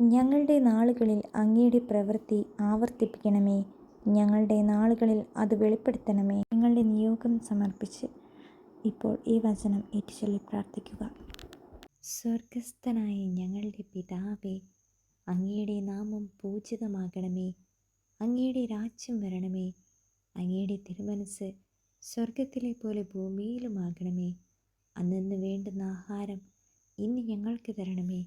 ഞങ്ങളുടെ നാളുകളിൽ അങ്ങയുടെ പ്രവൃത്തി ആവർത്തിപ്പിക്കണമേ. ഞങ്ങളുടെ നാളുകളിൽ അത് വെളിപ്പെടുത്തണമേ. ഞങ്ങളുടെ നിയോഗം സമർപ്പിച്ച് ഇപ്പോൾ ഈ വചനം ഏറ്റുചൊല്ലി പ്രാർത്ഥിക്കുക. സ്വർഗസ്ഥനായ ഞങ്ങളുടെ പിതാവേ അങ്ങയുടെ നാമം പൂജിതമാകണമേ. അങ്ങയുടെ രാജ്യം വരണമേ. അങ്ങയുടെ തിരുമനസ് സ്വർഗത്തിലെ പോലെ ഭൂമിയിലുമാകണമേ. അന്നു വേണ്ടുന്ന ആഹാരം ഇന്ന് ഞങ്ങൾക്ക് തരണമേ.